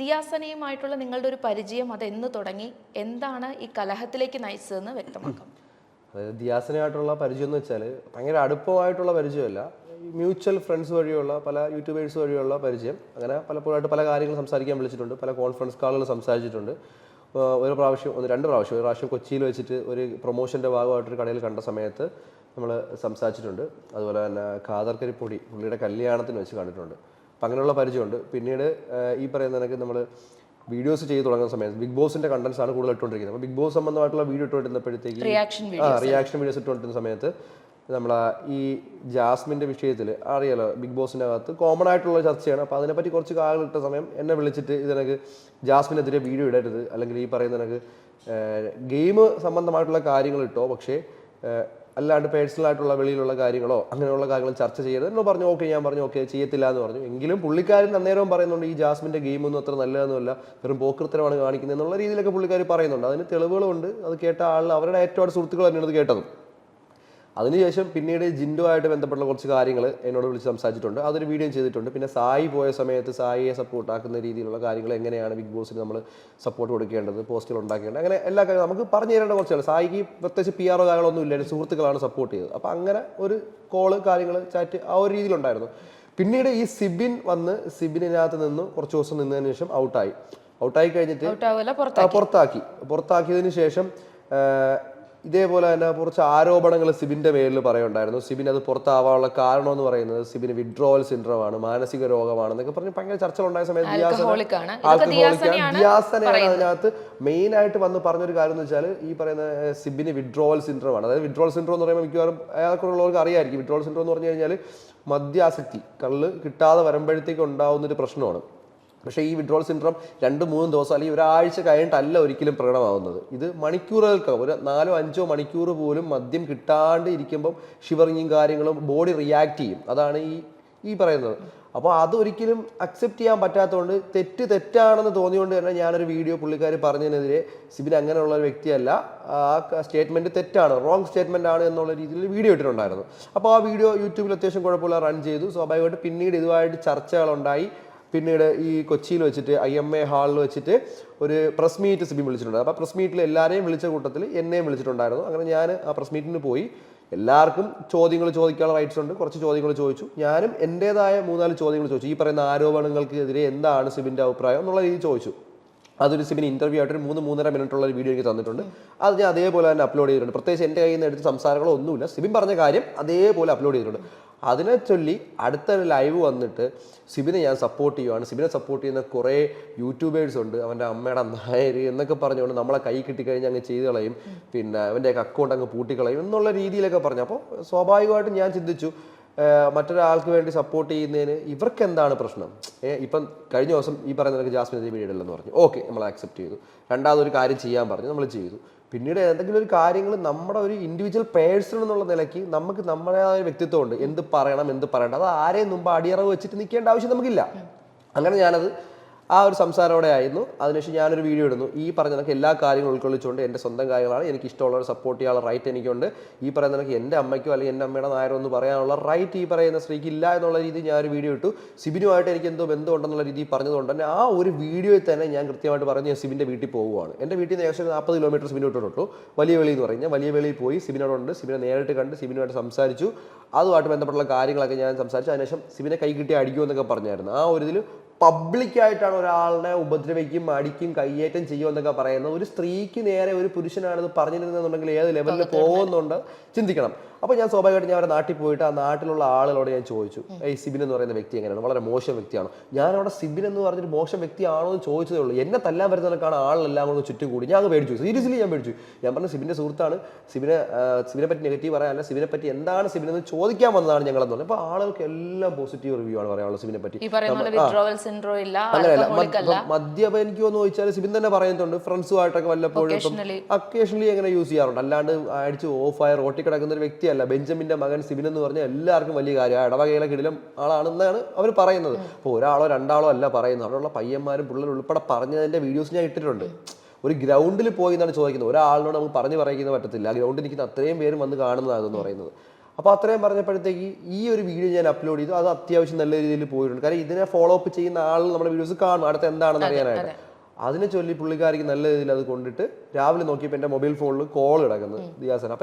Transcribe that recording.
ദിയാസനയുമായിട്ടുള്ള നിങ്ങളുടെ ഒരു പരിചയം അത് എന്ന് തുടങ്ങി എന്താണ് ഈ കലഹത്തിലേക്ക് നയിച്ചതെന്ന് വ്യക്തമാക്കാം. അതായത് ദിയാസനയായിട്ടുള്ള പരിചയം എന്ന് വെച്ചാൽ ഭയങ്കര അടുപ്പമായിട്ടുള്ള പരിചയമല്ല. മ്യൂച്വൽ ഫ്രണ്ട്സ് വഴിയുള്ള പല യൂട്യൂബേഴ്സ് വഴിയുള്ള പരിചയം. അങ്ങനെ പലപ്പോഴായിട്ട് പല കാര്യങ്ങൾ സംസാരിക്കാൻ വിളിച്ചിട്ടുണ്ട് പല കോൺഫറൻസ് കാളുകൾ സംസാരിച്ചിട്ടുണ്ട്. ഒരു പ്രാവശ്യം ഒന്ന് രണ്ട് പ്രാവശ്യം ഒരു പ്രാവശ്യം കൊച്ചിയിൽ വെച്ചിട്ട് ഒരു പ്രൊമോഷന്റെ ഭാഗമായിട്ടൊരു കടയിൽ കണ്ട സമയത്ത് നമ്മൾ സംസാരിച്ചിട്ടുണ്ട്. അതുപോലെ തന്നെ കാതർക്കരിപ്പൊടി പുള്ളിയുടെ കല്യാണത്തിന് വെച്ച് കണ്ടിട്ടുണ്ട്. അപ്പം അങ്ങനെയുള്ള പരിചയമുണ്ട്. പിന്നീട് ഈ പറയുന്ന കണക്ക് നമ്മൾ വീഡിയോസ് ചെയ്ത് തുടങ്ങുന്ന സമയത്ത് ബിഗ് ബോസിന്റെ കണ്ടന്റ്സ് ആണ് കൂടുതൽ ഇട്ടുകൊണ്ടിരിക്കുന്നത്. അപ്പോൾ ബിഗ് ബോസ് സംബന്ധമായിട്ടുള്ള വീഡിയോ ഇട്ടുകൊണ്ടിരുന്നപ്പോഴത്തേക്ക് ആ റിയാക്ഷൻ വീഡിയോസ് ഇട്ടുകൊണ്ടിരുന്ന സമയത്ത് നമ്മൾ ഈ ജാസ്മിന്റെ വിഷയത്തിൽ അറിയാലോ ബിഗ് ബോസിന്റെ അകത്ത് കോമൺ ആയിട്ടുള്ള ചർച്ചയാണ്. അപ്പോൾ അതിനെപ്പറ്റി കുറച്ച് കാലം ഇട്ട സമയം എന്നെ വിളിച്ചിട്ട് ഇതിനക്ക് ജാസ്മിനെതിരെ വീഡിയോ ഇടരുത്. അല്ലെങ്കിൽ ഈ പറയുന്ന എനിക്ക് ഗെയിം സംബന്ധമായിട്ടുള്ള കാര്യങ്ങൾ ഇട്ടോ പക്ഷേ അല്ലാണ്ട് പേഴ്സണൽ ആയിട്ടുള്ള വെളിയിലുള്ള കാര്യങ്ങളോ അങ്ങനെയുള്ള കാര്യങ്ങൾ ചർച്ച ചെയ്യരുത്. എന്ന് പറഞ്ഞു ഓക്കെ ഞാൻ പറഞ്ഞു ഓക്കെ ചെയ്യത്തില്ല എന്ന് പറഞ്ഞു. എങ്കിലും പുള്ളിക്കാരൻ അന്നേരവും പറയുന്നുണ്ട് ഈ ജാസ്മിന്റെ ഗെയിമൊന്നും അത്ര നല്ലതൊന്നുമല്ല. വെറും പോക്കൃത്തരമാണ് കാണിക്കുന്നത് എന്നുള്ള രീതിയിലൊക്കെ പുള്ളിക്കാർ പറയുന്നുണ്ട്. അതിന് തെളിവുകളുണ്ട്. അത് കേട്ട ആൾ അവരുടെ ഏറ്റവും സുഹൃത്തുക്കൾ തന്നെയാണ് അത് കേട്ടതും. അതിനുശേഷം പിന്നീട് ജിൻഡോ ആയിട്ട് ബന്ധപ്പെട്ടുള്ള കുറച്ച് കാര്യങ്ങൾ എന്നോട് വിളിച്ച് സംസാരിച്ചിട്ടുണ്ട്. അതൊരു വീഡിയോ ചെയ്തിട്ടുണ്ട്. പിന്നെ സായി പോയ സമയത്ത് സായിയെ സപ്പോർട്ടാക്കുന്ന രീതിയിലുള്ള കാര്യങ്ങൾ എങ്ങനെയാണ് ബിഗ് ബോസിന് നമ്മൾ സപ്പോർട്ട് കൊടുക്കേണ്ടത് പോസ്റ്റുകൾ ഉണ്ടാക്കേണ്ടത് അങ്ങനെ എല്ലാ കാര്യങ്ങളും നമുക്ക് പറഞ്ഞു തരേണ്ട കുറച്ചാണ് സായിക്ക് പ്രത്യേകിച്ച് പി ആറോ കാര്യങ്ങളൊന്നും ഇല്ല. സുഹൃത്തുക്കളാണ് സപ്പോർട്ട് ചെയ്തത്. അപ്പോൾ അങ്ങനെ ഒരു കോൾ കാര്യങ്ങൾ ചാറ്റ് ആ ഒരു രീതിയിലുണ്ടായിരുന്നു. പിന്നീട് ഈ സിബിൻ വന്ന് സിബിനകത്ത് നിന്ന് കുറച്ച് ദിവസം നിന്നതിന് ശേഷം ഔട്ടായി ഔട്ടായി കഴിഞ്ഞിട്ട് പുറത്താക്കി. പുറത്താക്കി. പുറത്താക്കിയതിന് ശേഷം ഇതേപോലെ തന്നെ കുറച്ച് ആരോപണങ്ങൾ സിബിന്റെ മേലിൽ പറയുണ്ടായിരുന്നു സിബിൻ അത് പുറത്താവാനുള്ള കാരണം എന്ന് പറയുന്നത് സിബിന് വിഡ്രോവൽ സിൻഡ്രോ ആണ് മാനസിക രോഗമാണെന്നൊക്കെ പറഞ്ഞ് ഭയങ്കര ചർച്ചകളുണ്ടായ സമയത്ത് ദിയാസന- ദിയാസനയാണ് അതിനകത്ത് മെയിൻ ആയിട്ട് വന്ന് പറഞ്ഞൊരു കാര്യം എന്ന് വെച്ചാൽ ഈ പറയുന്ന സിബിന് വിഡ്രോവൽ സിൻഡ്രോ ആണ്. അതായത് വിഡ്രോവൽ സിൻഡ്രോ എന്ന് പറയുമ്പോൾ മിക്കവാറും അയാൾക്കുള്ളവർക്ക് അറിയായിരിക്കും. വിഡ്രോവൽ സിൻഡ്രോ എന്ന് പറഞ്ഞു കഴിഞ്ഞാൽ മദ്യാസക്തി കള്ള് കിട്ടാതെ വരുമ്പോഴത്തേക്ക് ഉണ്ടാവുന്ന ഒരു പ്രശ്നമാണ്. പക്ഷേ ഈ വിഡ്രോൾ സിൻഡ്രോം രണ്ട് മൂന്ന് ദിവസം അല്ലെങ്കിൽ ഒരാഴ്ച കഴിഞ്ഞിട്ടല്ല ഒരിക്കലും പ്രകടമാവുന്നത്. ഇത് മണിക്കൂറുകൾക്ക് ഒരു നാലോ അഞ്ചോ മണിക്കൂർ പോലും മദ്യം കിട്ടാണ്ട് ഇരിക്കുമ്പം ഷിവറിങ്ങും കാര്യങ്ങളും ബോഡി റിയാക്ട് ചെയ്യും. അതാണ് ഈ ഈ പറയുന്നത്. അപ്പോൾ അതൊരിക്കലും അക്സെപ്റ്റ് ചെയ്യാൻ പറ്റാത്തതുകൊണ്ട് തെറ്റ് തെറ്റാണെന്ന് തോന്നിയുകൊണ്ട് തന്നെ ഞാനൊരു വീഡിയോ പുള്ളിക്കാർ പറഞ്ഞതിനെതിരെ സിബിൻ അങ്ങനെയുള്ള ഒരു വ്യക്തിയല്ല. ആ സ്റ്റേറ്റ്മെന്റ് തെറ്റാണ് റോങ് സ്റ്റേറ്റ്മെന്റ് ആണ് എന്നുള്ള രീതിയിൽ വീഡിയോ ഇട്ടിട്ടുണ്ടായിരുന്നു. അപ്പോൾ ആ വീഡിയോ യൂട്യൂബിൽ അത്യാവശ്യം കുഴപ്പമില്ല റൺ ചെയ്തു. സ്വാഭാവികമായിട്ട് പിന്നീട് ഇതുമായിട്ട് ചർച്ചകളുണ്ടായി. പിന്നീട് ഈ കൊച്ചിയിൽ വെച്ചിട്ട് ഐ എം എ ഹാളിൽ വെച്ചിട്ട് ഒരു പ്രസ് മീറ്റ് സിബി വിളിച്ചിട്ടുണ്ട്. അപ്പോൾ പ്രസ് മീറ്റിൽ എല്ലാവരെയും വിളിച്ച കൂട്ടത്തിൽ എന്നെയും വിളിച്ചിട്ടുണ്ടായിരുന്നു. അങ്ങനെ ഞാൻ ആ പ്രസ് മീറ്റിന് പോയി. എല്ലാവർക്കും ചോദ്യങ്ങൾ ചോദിക്കാനുള്ള റൈറ്റ്സ് ഉണ്ട്. കുറച്ച് ചോദ്യങ്ങൾ ചോദിച്ചു. ഞാനും എന്റെതായ മൂന്നാൽ ചോദ്യങ്ങൾ ചോദിച്ചു. ഈ പറയുന്ന ആരോപണങ്ങൾക്കെതിരെ എന്താണ് സിബിന്റെ അഭിപ്രായം എന്നുള്ള രീതിയിൽ ചോദിച്ചു. അതൊരു സിബിൻ ഇന്റർവ്യൂ ആയിട്ട് ഒരു മൂന്ന് മൂന്നര മിനിറ്റുള്ള ഒരു വീഡിയോ എനിക്ക് തന്നിട്ടുണ്ട്. അത് ഞാൻ അതേപോലെ തന്നെ അപ്ലോഡ് ചെയ്തിട്ടുണ്ട്. പ്രത്യേകിച്ച് എന്റെ കയ്യിൽ നിന്ന് എടുത്ത് സംസാരങ്ങളോ ഒന്നുമില്ല. സിബിൻ പറഞ്ഞ കാര്യം അതേപോലെ അപ്ലോഡ് ചെയ്തിട്ടുണ്ട്. അതിനെ ചൊല്ലി അടുത്ത ലൈവ് വന്നിട്ട് സിബിനെ ഞാൻ സപ്പോർട്ട് ചെയ്യുവാണ്. സിബിനെ സപ്പോർട്ട് ചെയ്യുന്ന കുറേ യൂട്യൂബേഴ്സ് ഉണ്ട്. അവന്റെ അമ്മയുടെ നായർ എന്നൊക്കെ പറഞ്ഞുകൊണ്ട് നമ്മളെ കൈ കിട്ടിക്കഴിഞ്ഞാൽ അങ്ങ് ചെയ്ത് കളയും. പിന്നെ അവന്റെയൊക്കെ അക്കൗണ്ട് അങ്ങ് പൂട്ടിക്കളയും എന്നുള്ള രീതിയിലൊക്കെ പറഞ്ഞു. അപ്പോൾ സ്വാഭാവികമായിട്ടും ഞാൻ ചിന്തിച്ചു മറ്റൊരാൾക്ക് വേണ്ടി സപ്പോർട്ട് ചെയ്യുന്നതിന് ഇവർക്ക് എന്താണ് പ്രശ്നം ഇപ്പം കഴിഞ്ഞ ദിവസം ഈ പറയുന്ന ജാസ്മിൻ വീഡിയോ ഇടലെന്ന് പറഞ്ഞു. ഓക്കെ നമ്മൾ ആക്സെപ്റ്റ് ചെയ്തു. രണ്ടാമതൊരു കാര്യം ചെയ്യാൻ പറഞ്ഞു. നമ്മൾ ചെയ്തു. പിന്നീട് എന്തെങ്കിലും ഒരു കാര്യങ്ങൾ നമ്മുടെ ഒരു ഇൻഡിവിജ്വൽ പേഴ്സൺ എന്നുള്ള നിലയ്ക്ക് നമുക്ക് നമ്മുടേതായ വ്യക്തിത്വം ഉണ്ട് എന്ത് പറയണം എന്ത് പറയണ്ട. അത് ആരെയും മുമ്പ് അടിയറവ് വെച്ചിട്ട് നിൽക്കേണ്ട ആവശ്യം നമുക്കില്ല. അങ്ങനെ ഞാനത് ആ ഒരു സംസാരോടെ ആയിരുന്നു. അതിനുശേഷം ഞാനൊരു വീഡിയോ ഇടുന്നു. ഈ പറഞ്ഞ നിനക്ക് എല്ലാ കാര്യങ്ങളും ഉൾക്കൊള്ളിച്ചുകൊണ്ട് എന്റെ സ്വന്തം കാര്യങ്ങളാണ്. എനിക്ക് ഇഷ്ടമുള്ളവർ സപ്പോർട്ട് ചെയ്യാനുള്ള റൈറ്റ് എനിക്കുണ്ട്. ഈ പറയുന്ന നിനക്ക് എന്റെ അമ്മയ്ക്കോ അല്ലെങ്കിൽ എന്റെ അമ്മയുടെ നായരോ എന്ന് പറയാനുള്ള റൈറ്റ് ഈ പറയുന്ന സ്ത്രീക്ക് ഇല്ല എന്നുള്ള രീതിയിൽ ഞാൻ ഒരു വീഡിയോ ഇട്ടു. സിബിനുമായിട്ട് എനിക്ക് എന്തോ ബന്ധമുണ്ടെന്നുള്ള രീതിയിൽ പറഞ്ഞതുകൊണ്ട് തന്നെ ആ ഒരു വീഡിയോയിൽ തന്നെ ഞാൻ കൃത്യമായിട്ട് പറഞ്ഞു ഞാൻ സിബിന്റെ വീട്ടിൽ പോവുകയാണ്. എന്റെ വീട്ടിൽ നിന്ന് ഏകദേശം നാൽപ്പത് കിലോമീറ്റർ സിബിന് വിട്ടിട്ടുള്ളൂ. വലിയ വെളി എന്ന് പറഞ്ഞാൽ വലിയ വെളിയിൽ പോയി സിബിനോടുണ്ട്. സിബിനെ നേരിട്ട് കണ്ട് സിബിനുമായിട്ട് സംസാരിച്ചു. അതുമായിട്ട് ബന്ധപ്പെട്ടുള്ള കാര്യങ്ങളൊക്കെ ഞാൻ സംസാരിച്ചു. അതിനുശേഷം സിബിനെ കൈ കിട്ടി അടിക്കുമെന്നൊക്കെ പറഞ്ഞായിരുന്നു. ആ ഒരു ഇതിൽ പബ്ലിക്കായിട്ടാണ് ഒരാളുടെ ഉപദ്രവിക്കും അടിക്കും കയ്യേറ്റം ചെയ്യും എന്നൊക്കെ പറയുന്നത്. ഒരു സ്ത്രീക്ക് നേരെ ഒരു പുരുഷനാണെന്ന് പറഞ്ഞിരുന്നെന്നുണ്ടെങ്കിൽ ഏത് ലെവലിൽ പോകുന്നുണ്ട് ചിന്തിക്കണം. അപ്പോൾ ഞാൻ സ്വാഭാവികമായിട്ട് ഞാൻ അവരുടെ നാട്ടിൽ പോയിട്ട് ആ നാട്ടിലുള്ള ആളുകളോട് ഞാൻ ചോദിച്ചു ഈ സിബിൻ എന്ന് പറയുന്ന വ്യക്തി എങ്ങനെയാണ്? വളരെ മോശം വ്യക്തിയാണ്? ഞാൻ അവിടെ സിബിൻ എന്ന് പറഞ്ഞൊരു മോശം വ്യക്തിയാണോ എന്ന് ചോദിച്ചതേ ഉള്ളൂ. എന്നെ തല്ലാൻ വരുന്നതിനൊക്കെയാണ് ആളെല്ലാം കൂടെ ചുറ്റും കൂടി ഞാൻ അത് മേടിച്ചു സീരിയസ്ലി ഞാൻ മേടിച്ചു ഞാൻ പറഞ്ഞു സിബിന്റെ സുഹൃത്താണ്. സിബിനെ സിബിനെ പറ്റി നെഗറ്റീവ് പറയാനല്ല. സിബിനെ പറ്റി എന്താണ് സിബിൻ എന്ന് ചോദിക്കാൻ വന്നതാണ് ഞങ്ങളെന്ന് പറഞ്ഞത് അപ്പോൾ ആളുകൾക്ക് എല്ലാം പോസിറ്റീവ് റിവ്യൂ ആണ് പറയാനുള്ളത് സിബിനെ പറ്റി. സിൻഡ്രോ ഇല്ല മദ്യപ എനിക്ക് ഒന്ന് ചോദിച്ചാൽ സിബിൻ തന്നെ പറയുന്നുണ്ട് ഫ്രണ്ട്സുമായിട്ടൊക്കെ വല്ലപ്പോഴും. അക്കേഷണലി അങ്ങനെ യൂസ് ചെയ്യാറുണ്ട്. അല്ലാണ്ട് അടിച്ച് ഓഫായ റോട്ടി കിടക്കുന്ന ഒരു വ്യക്തിയല്ല. ബെഞ്ചമിന്റെ മകൻ സിബിൻ എന്ന് പറഞ്ഞാൽ എല്ലാവർക്കും വലിയ കാര്യം. ആ ഇടവകയിലെ കിടിലം ആളാണെന്നാണ് അവർ പറയുന്നത്. അപ്പോൾ ഒരാളോ രണ്ടാളോ അല്ല പറയുന്നത്. അവിടെയുള്ള പയ്യന്മാരും പിള്ളേരും ഉൾപ്പെടെ പറഞ്ഞതിന്റെ വീഡിയോസ് ഞാൻ ഇട്ടിട്ടുണ്ട്. ഒരു ഗ്രൗണ്ടിൽ പോയി എന്നാണ് ചോദിക്കുന്നത്. ഒരാളിനോട് നമുക്ക് പറഞ്ഞു പറയുന്നത് പറ്റത്തില്ല. ആ ഗ്രൗണ്ടിൽ നിൽക്കുന്ന അത്രയും പേരും വന്ന് കാണുന്നതാണെന്ന് പറയുന്നത്. അപ്പോൾ അത്രയും പറഞ്ഞപ്പോഴത്തേക്ക് ഈ ഒരു വീഡിയോ ഞാൻ അപ്ലോഡ് ചെയ്തു. അത് അത്യാവശ്യം നല്ല രീതിയിൽ പോയിട്ടുണ്ട്. കാരണം ഇതിനെ ഫോളോ അപ്പ് ചെയ്യുന്ന ആൾ നമ്മുടെ വീഡിയോസ് കാണും. അടുത്ത് എന്താണെന്ന് അറിയാനായിട്ട്. അതിനെ ചൊല്ലി പുള്ളിക്കാരിക്ക് നല്ല രീതിയിൽ അത് കൊണ്ടിട്ട് രാവിലെ നോക്കിയപ്പോൾ എന്റെ മൊബൈൽ ഫോണിൽ കോൾ കിടക്കുന്നത് ദിയാസൻ. അപ്പം